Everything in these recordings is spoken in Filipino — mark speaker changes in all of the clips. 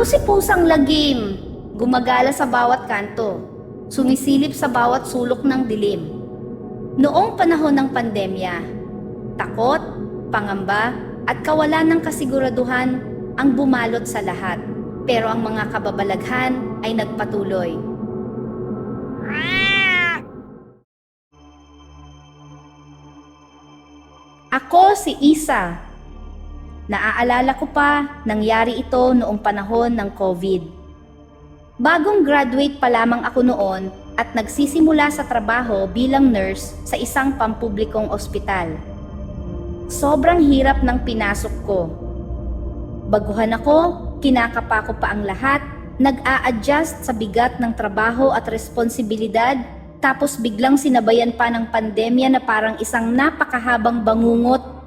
Speaker 1: Ako si Pusang Lagim, gumagala sa bawat kanto, sumisilip sa bawat sulok ng dilim. Noong panahon ng pandemya, takot, pangamba, at kawalan ng kasiguraduhan ang bumalot sa lahat. Pero ang mga kababalaghan ay nagpatuloy. Ako si Isa. Naaalala ko pa, nangyari ito noong panahon ng COVID. Bagong graduate pa lamang ako noon at nagsisimula sa trabaho bilang nurse sa isang pampublikong ospital. Sobrang hirap ng pinasok ko. Baguhan ako, kinakapa ko pa ang lahat, nag-a-adjust sa bigat ng trabaho at responsibilidad, tapos biglang sinabayan pa ng pandemya na parang isang napakahabang bangungot.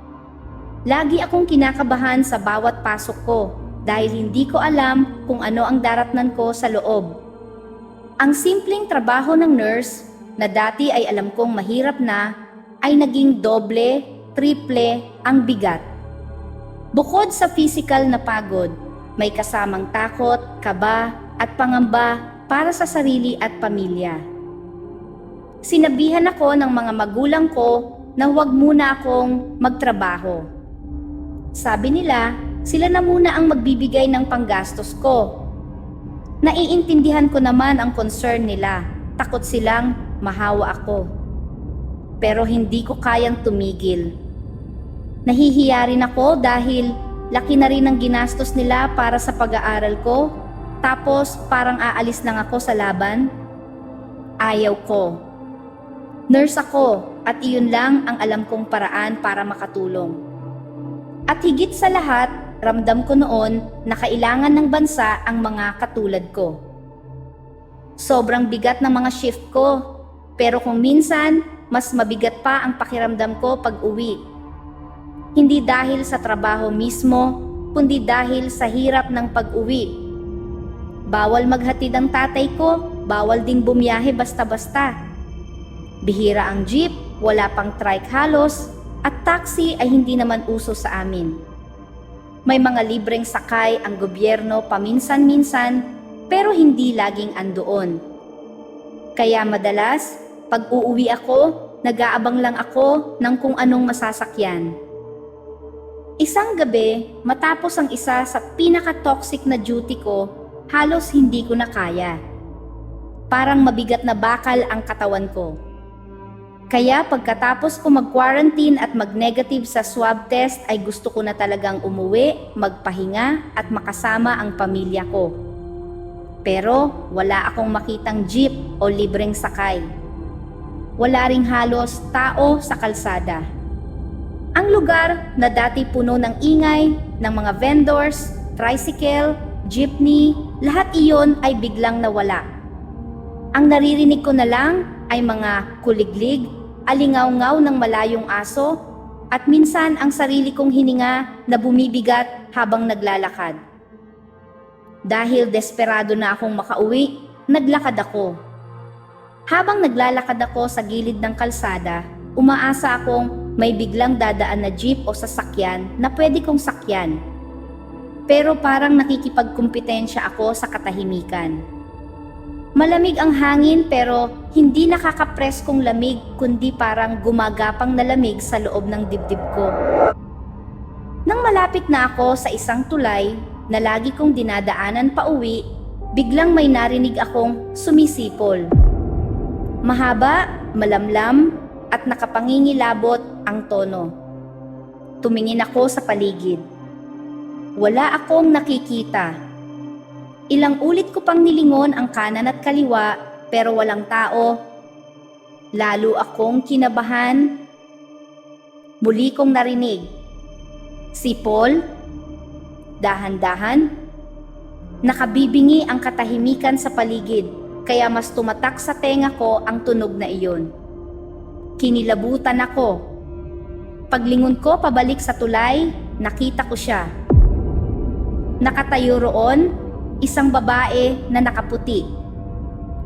Speaker 1: Lagi akong kinakabahan sa bawat pasok ko dahil hindi ko alam kung ano ang daratnan ko sa loob. Ang simpleng trabaho ng nurse na dati ay alam kong mahirap na ay naging doble, triple ang bigat. Bukod sa physical na pagod, may kasamang takot, kaba at pangamba para sa sarili at pamilya. Sinabihan ako ng mga magulang ko na huwag muna akong magtrabaho. Sabi nila, sila na muna ang magbibigay ng panggastos ko. Naiintindihan ko naman ang concern nila. Takot silang mahawa ako. Pero hindi ko kayang tumigil. Nahihiya rin ako dahil laki na rin ang ginastos nila para sa pag-aaral ko. Tapos parang aalis lang ako sa laban. Ayaw ko. Nurse ako at iyon lang ang alam kong paraan para makatulong. At higit sa lahat, ramdam ko noon na kailangan ng bansa ang mga katulad ko. Sobrang bigat ng mga shift ko, pero kung minsan, mas mabigat pa ang pakiramdam ko pag uwi. Hindi dahil sa trabaho mismo, kundi dahil sa hirap ng pag-uwi. Bawal maghatid ang tatay ko, bawal ding bumiyahe basta-basta. Bihira ang jeep, wala pang trike halos, at taxi ay hindi naman uso sa amin. May mga libreng sakay ang gobyerno paminsan-minsan pero hindi laging andoon. Kaya madalas, pag uuwi ako, nag-aabang lang ako ng kung anong masasakyan. Isang gabi, matapos ang isa sa pinaka-toxic na duty ko, halos hindi ko na kaya. Parang mabigat na bakal ang katawan ko. Kaya pagkatapos ko mag-quarantine at mag-negative sa swab test ay gusto ko na talagang umuwi, magpahinga at makasama ang pamilya ko. Pero wala akong makitang jeep o libreng sakay. Wala ring halos tao sa kalsada. Ang lugar na dati puno ng ingay, ng mga vendors, tricycle, jeepney, lahat iyon ay biglang nawala. Ang naririnig ko na lang ay mga kuliglig, alingaw-ngaw ng malayong aso, at minsan ang sarili kong hininga na bumibigat habang naglalakad. Dahil desperado na akong makauwi, naglakad ako. Habang naglalakad ako sa gilid ng kalsada, umaasa akong may biglang dadaan na jeep o sasakyan na pwede kong sakyan. Pero parang nakikipagkumpetensya ako sa katahimikan. Malamig ang hangin pero hindi nakakapreskong lamig kundi parang gumagapang na lamig sa loob ng dibdib ko. Nang malapit na ako sa isang tulay na lagi kong dinadaanan pa uwi, biglang may narinig akong sumisipol. Mahaba, malamlam, at nakapangingilabot ang tono. Tumingin ako sa paligid. Wala akong nakikita. Ilang ulit ko pang nilingon ang kanan at kaliwa pero walang tao. Lalo akong kinabahan. Muli kong narinig. Si Paul, dahan-dahan, nakabibingi ang katahimikan sa paligid kaya mas tumatak sa tenga ko ang tunog na iyon. Kinilabutan ako. Paglingon ko pabalik sa tulay, nakita ko siya. Nakatayo roon, isang babae na nakaputi.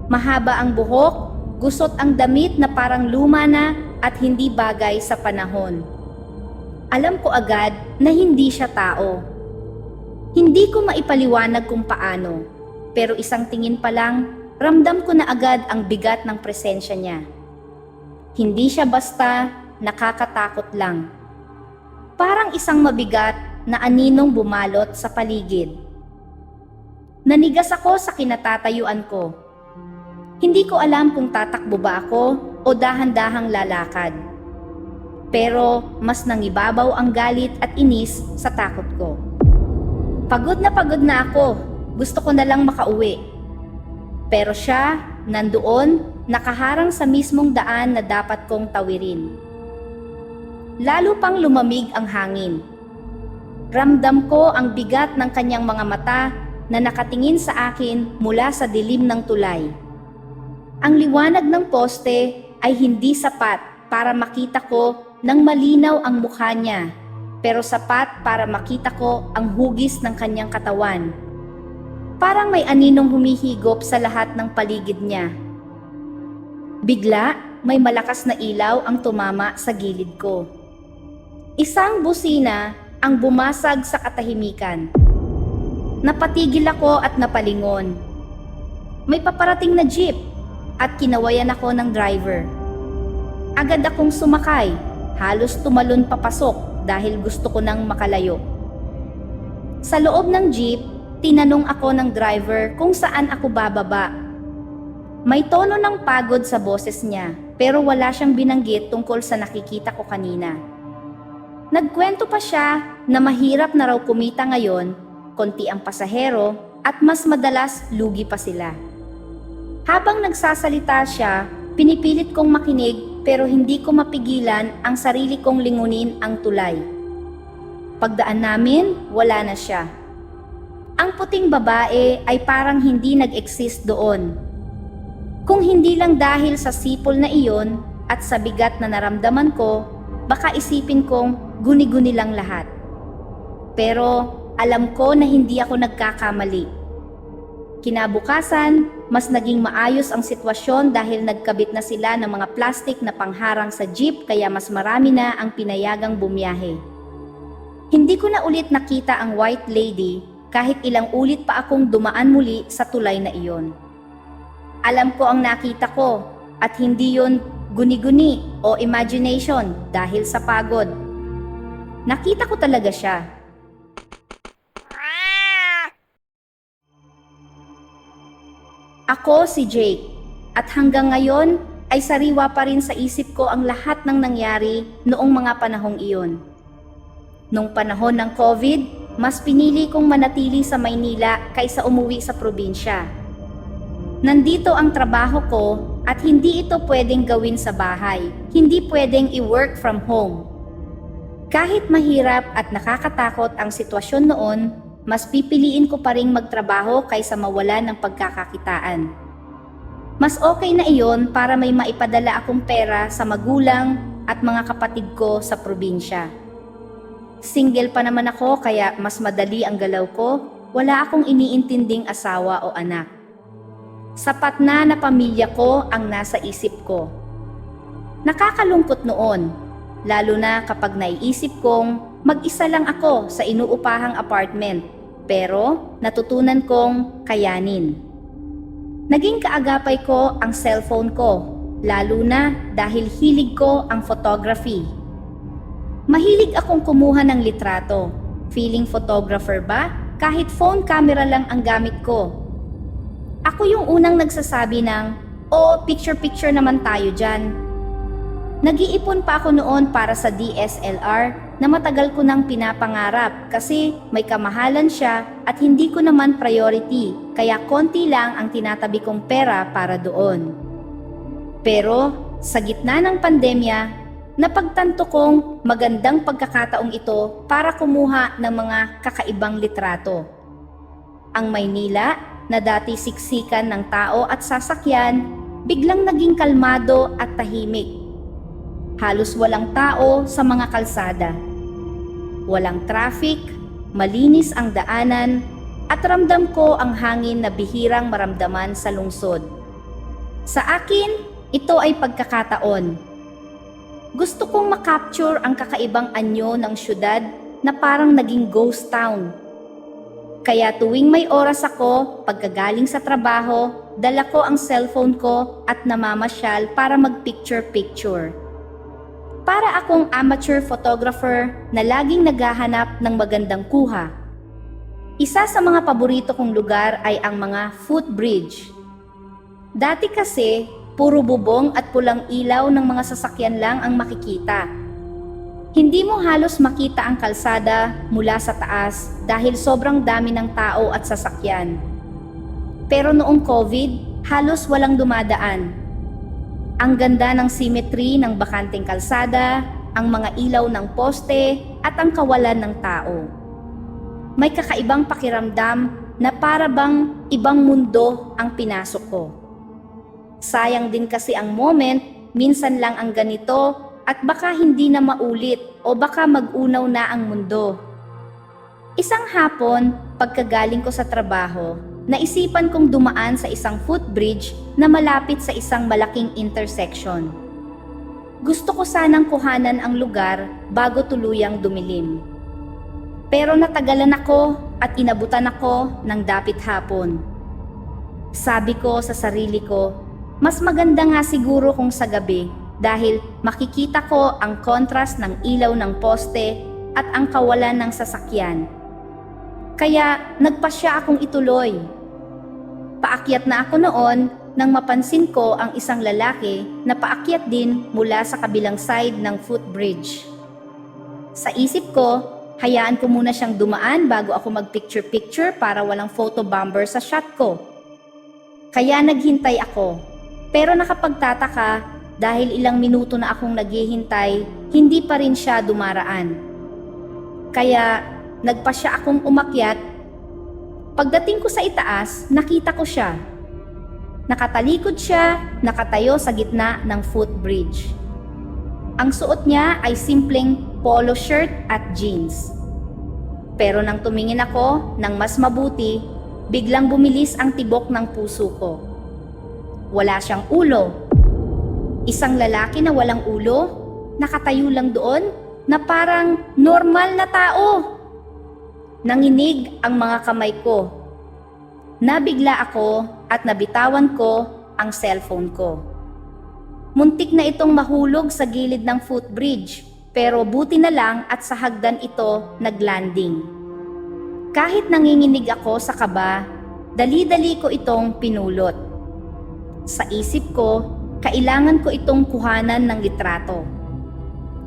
Speaker 1: Mahaba ang buhok, gusot ang damit na parang luma na at hindi bagay sa panahon. Alam ko agad na hindi siya tao. Hindi ko maipaliwanag kung paano, pero isang tingin pa lang, ramdam ko na agad ang bigat ng presensya niya. Hindi siya basta nakakatakot lang. Parang isang mabigat na aninong bumalot sa paligid. Nanigas ako sa kinatatayuan ko. Hindi ko alam kung tatakbo ba ako o dahan-dahang lalakad. Pero mas nangibabaw ang galit at inis sa takot ko. Pagod na pagod na ako. Gusto ko na lang makauwi. Pero siya, nandoon, nakaharang sa mismong daan na dapat kong tawirin. Lalo pang lumamig ang hangin. Ramdam ko ang bigat ng kanyang mga mata na nakatingin sa akin mula sa dilim ng tulay. Ang liwanag ng poste ay hindi sapat para makita ko ng malinaw ang mukha niya, pero sapat para makita ko ang hugis ng kanyang katawan. Parang may aninong humihigop sa lahat ng paligid niya. Bigla, may malakas na ilaw ang tumama sa gilid ko. Isang busina ang bumasag sa katahimikan. Napatigil ako at napalingon. May paparating na jeep at kinawayan ako ng driver. Agad akong sumakay, halos tumalon papasok dahil gusto ko nang makalayo. Sa loob ng jeep, tinanong ako ng driver kung saan ako bababa. May tono ng pagod sa boses niya pero wala siyang binanggit tungkol sa nakikita ko kanina. Nagkwento pa siya na mahirap na raw kumita ngayon, konti ang pasahero at mas madalas lugi pa sila. Habang nagsasalita siya, pinipilit kong makinig pero hindi ko mapigilan ang sarili kong lingunin ang tulay. Pagdaan namin, wala na siya. Ang puting babae ay parang hindi nag-exist doon. Kung hindi lang dahil sa sipol na iyon at sa bigat na naramdaman ko, baka isipin kong guni-guni lang lahat. Pero alam ko na hindi ako nagkakamali. Kinabukasan, mas naging maayos ang sitwasyon dahil nagkabit na sila ng mga plastik na pangharang sa jeep kaya mas marami na ang pinayagang bumiyahe. Hindi ko na ulit nakita ang white lady kahit ilang ulit pa akong dumaan muli sa tulay na iyon. Alam ko ang nakita ko at hindi yon guni-guni o imagination dahil sa pagod. Nakita ko talaga siya. Ako si Jake at hanggang ngayon ay sariwa pa rin sa isip ko ang lahat ng nangyari noong mga panahong iyon. Nung panahon ng COVID, mas pinili kong manatili sa Maynila kaysa umuwi sa probinsya. Nandito ang trabaho ko at hindi ito pwedeng gawin sa bahay. Hindi pwedeng i-work from home. Kahit mahirap at nakakatakot ang sitwasyon noon, mas pipiliin ko pa ring magtrabaho kaysa mawala ng pagkakakitaan. Mas okay na iyon para may maipadala akong pera sa magulang at mga kapatid ko sa probinsya. Single pa naman ako kaya mas madali ang galaw ko, wala akong iniintinding asawa o anak. Sapat na na pamilya ko ang nasa isip ko. Nakakalungkot noon, lalo na kapag naiisip kong mag-isa lang ako sa inuupahang apartment, pero natutunan kong kayanin. Naging kaagapay ko ang cellphone ko, lalo na dahil hilig ko ang photography. Mahilig akong kumuha ng litrato. Feeling photographer ba? Kahit phone camera lang ang gamit ko. Ako yung unang nagsasabi ng, oh, picture-picture naman tayo dyan. Nag-iipon pa ako noon para sa DSLR na matagal ko nang pinapangarap kasi may kamahalan siya at hindi ko naman priority kaya konti lang ang tinatabi kong pera para doon. Pero sa gitna ng pandemya, napagtanto kong magandang pagkakataong ito para kumuha ng mga kakaibang litrato. Ang Maynila na dati siksikan ng tao at sasakyan, biglang naging kalmado at tahimik. Halos walang tao sa mga kalsada. Walang traffic, malinis ang daanan, at ramdam ko ang hangin na bihirang maramdaman sa lungsod. Sa akin, ito ay pagkakataon. Gusto kong makapture ang kakaibang anyo ng syudad na parang naging ghost town. Kaya tuwing may oras ako, pagkagaling sa trabaho, dala ko ang cellphone ko at namamasyal para mag-picture-picture. Para akong amateur photographer na laging naghahanap ng magandang kuha. Isa sa mga paborito kong lugar ay ang mga footbridge. Dati kasi, puro bubong at pulang ilaw ng mga sasakyan lang ang makikita. Hindi mo halos makita ang kalsada mula sa taas dahil sobrang dami ng tao at sasakyan. Pero noong COVID, halos walang dumadaan. Ang ganda ng symmetry ng bakanteng kalsada, ang mga ilaw ng poste at ang kawalan ng tao. May kakaibang pakiramdam na para bang ibang mundo ang pinasok ko. Sayang din kasi ang moment, minsan lang ang ganito at baka hindi na maulit o baka mag-unaw na ang mundo. Isang hapon, pagkagaling ko sa trabaho, naisipan kong dumaan sa isang footbridge na malapit sa isang malaking intersection. Gusto ko sanang kuhanan ang lugar bago tuluyang dumilim. Pero natagalan ako at inabutan ako ng dapit hapon. Sabi ko sa sarili ko, mas maganda nga siguro kung sa gabi dahil makikita ko ang kontrast ng ilaw ng poste at ang kawalan ng sasakyan. Kaya nagpasya akong ituloy. Paakyat na ako noon nang mapansin ko ang isang lalaki na paakyat din mula sa kabilang side ng footbridge. Sa isip ko, hayaan ko muna siyang dumaan bago ako mag-picture-picture para walang photo bomber sa shot ko. Kaya naghintay ako. Pero nakapagtataka dahil ilang minuto na akong naghihintay, hindi pa rin siya dumaraan. Kaya nagpa siya akong umakyat. Pagdating ko sa itaas, nakita ko siya. Nakatalikod siya, nakatayo sa gitna ng footbridge. Ang suot niya ay simpleng polo shirt at jeans. Pero nang tumingin ako ng mas mabuti, biglang bumilis ang tibok ng puso ko. Wala siyang ulo. Isang lalaki na walang ulo, nakatayo lang doon na parang normal na tao. Nanginig ang mga kamay ko. Nabigla ako at nabitawan ko ang cellphone ko. Muntik na itong mahulog sa gilid ng footbridge pero buti na lang at sa hagdan ito naglanding. Kahit nanginginig ako sa kaba, dali-dali ko itong pinulot. Sa isip ko, kailangan ko itong kuhanan ng litrato.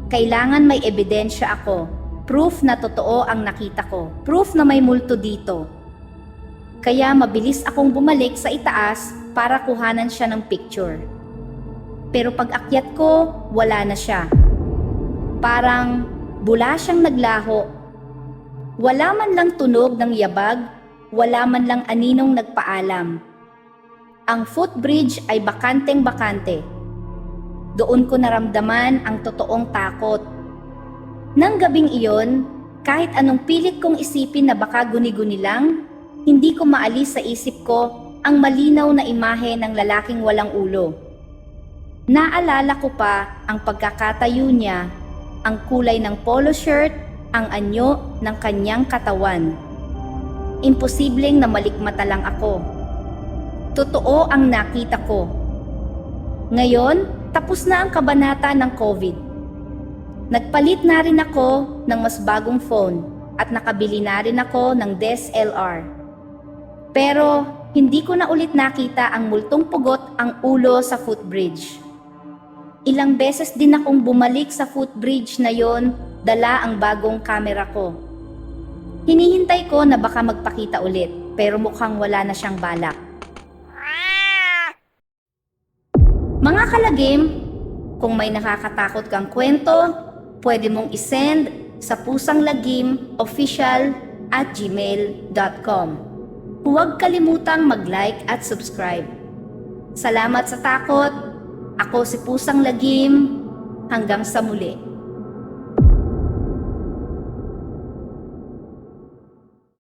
Speaker 1: Kailangan may ebidensya ako, proof na totoo ang nakita ko, proof na may multo dito. Kaya mabilis akong bumalik sa itaas para kuhanan siya ng picture. Pero pag akyat ko, wala na siya. Parang bula siyang naglaho. Wala man lang tunog ng yabag, wala man lang aninong nagpaalam. Ang footbridge ay bakanteng bakante. Doon ko naramdaman ang totoong takot. Nang gabing iyon, kahit anong pilit kong isipin na baka guni-guni lang, hindi ko maalis sa isip ko ang malinaw na imahe ng lalaking walang ulo. Naalala ko pa ang pagkakatayo niya, ang kulay ng polo shirt, ang anyo ng kanyang katawan. Imposibleng na malikmata lang ako. Totoo ang nakita ko. Ngayon, tapos na ang kabanata ng COVID. Nagpalit na rin ako ng mas bagong phone at nakabili na rin ako ng DSLR. Pero hindi ko na ulit nakita ang multong pugot ang ulo sa footbridge. Ilang beses din akong bumalik sa footbridge na yon, dala ang bagong kamera ko. Hinihintay ko na baka magpakita ulit, pero mukhang wala na siyang balak. Mga kalagim, kung may nakakatakot kang kwento, pwede mong isend sa pusanglagim official at gmail.com. Huwag kalimutang mag-like at subscribe. Salamat sa takot. Ako si Pusang Lagim. Hanggang sa muli.